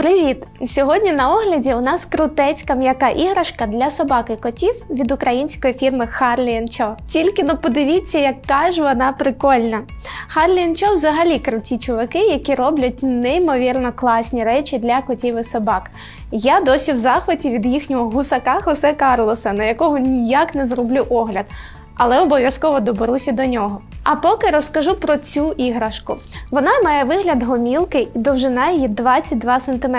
Привіт! Сьогодні на огляді у нас крутецька м'яка іграшка для собак і котів від української фірми Harley Cho. Тільки ну подивіться, яка ж вона прикольна. Harley Cho взагалі круті чуваки, які роблять неймовірно класні речі для котів і собак. Я досі в захваті від їхнього гусака Хосе Карлоса, на якого ніяк не зроблю огляд. Але обов'язково доберуся до нього. А поки розкажу про цю іграшку. Вона має вигляд гомілки і довжина її 22 см.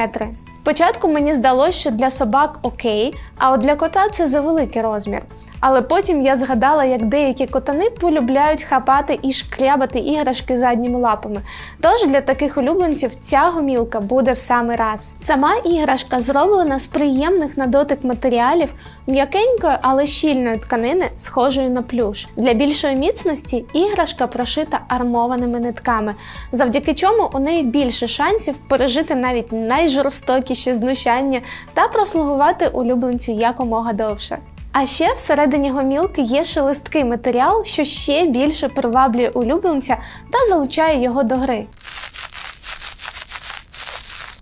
Спочатку мені здалося, що для собак окей, а от для кота це завеликий розмір. Але потім я згадала, як деякі котани полюбляють хапати і шкрябати іграшки задніми лапами. Тож для таких улюбленців ця гомілка буде в самий раз. Сама іграшка зроблена з приємних на дотик матеріалів, м'якенької, але щільної тканини, схожої на плюш. Для більшої міцності іграшка прошита армованими нитками, завдяки чому у неї більше шансів пережити навіть найжорстокіші знущання та прослугувати улюбленцю якомога довше. А ще всередині гомілки є шелесткий матеріал, що ще більше приваблює улюбленця та залучає його до гри.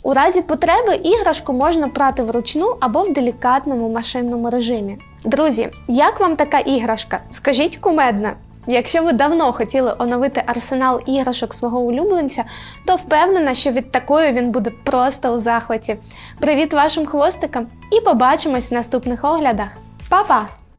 У разі потреби іграшку можна прати вручну або в делікатному машинному режимі. Друзі, як вам така іграшка? Скажіть кумедна. Якщо ви давно хотіли оновити арсенал іграшок свого улюбленця, то впевнена, що від такої він буде просто у захваті. Привіт вашим хвостикам і побачимось в наступних оглядах. 爸爸。